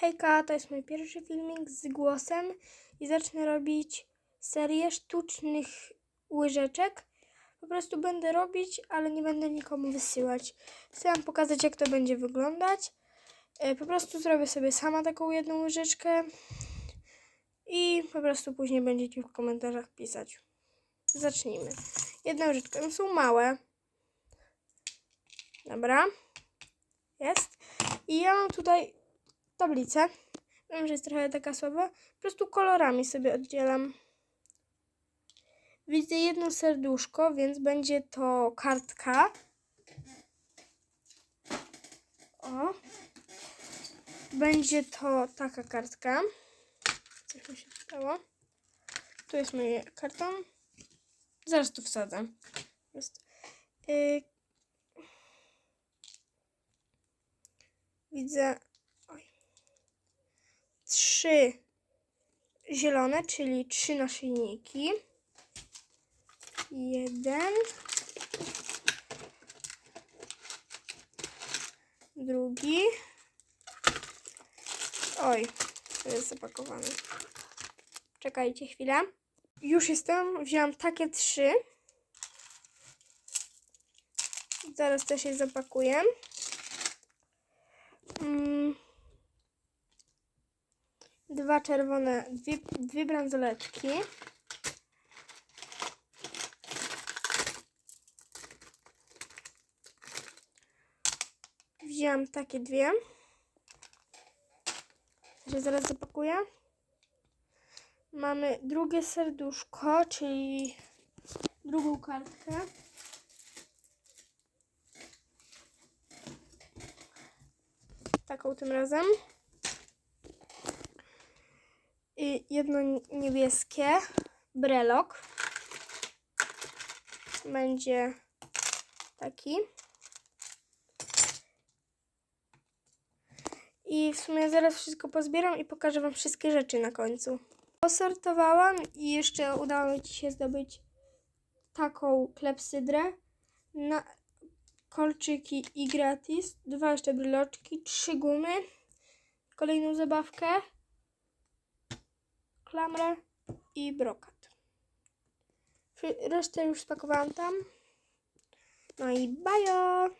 Hejka, to jest mój pierwszy filmik z głosem i zacznę robić serię sztucznych łyżeczek. Po prostu będę robić, ale nie będę nikomu wysyłać. Chcę wam pokazać, jak to będzie wyglądać. E, Po prostu zrobię sobie sama taką jedną łyżeczkę i po prostu później będziecie w komentarzach pisać. Zacznijmy. Jedna łyżeczka, no są małe. Dobra. Jest. I ja mam tutaj tablicę. Wiem, że jest trochę taka słaba. Po prostu kolorami sobie oddzielam. Widzę jedno serduszko, więc będzie to kartka. O. Będzie to taka kartka. Coś mi się stało. Tu jest mój karton. Zaraz tu wsadzę. Jest. Y... Widzę trzy zielone, czyli trzy naszyjniki. Jeden. Drugi. Oj, to jest zapakowane. Czekajcie chwilę. Już jestem. Wziąłam takie trzy. Zaraz też je zapakuję. Mm. Dwa czerwone, dwie, dwie bransoletki. Wziąłem takie dwie. Że zaraz zapakuję. Mamy drugie serduszko, czyli drugą kartkę. Taką tym razem. I jedno niebieskie. Brelok. Będzie taki. I w sumie zaraz wszystko pozbieram i pokażę Wam wszystkie rzeczy na końcu. Posortowałam i jeszcze udało mi się zdobyć taką klepsydrę. Na kolczyki i gratis. Dwa jeszcze bryloczki, trzy gumy. Kolejną zabawkę. Klamrę i brokat. Resztę już spakowałam tam. No i bajo!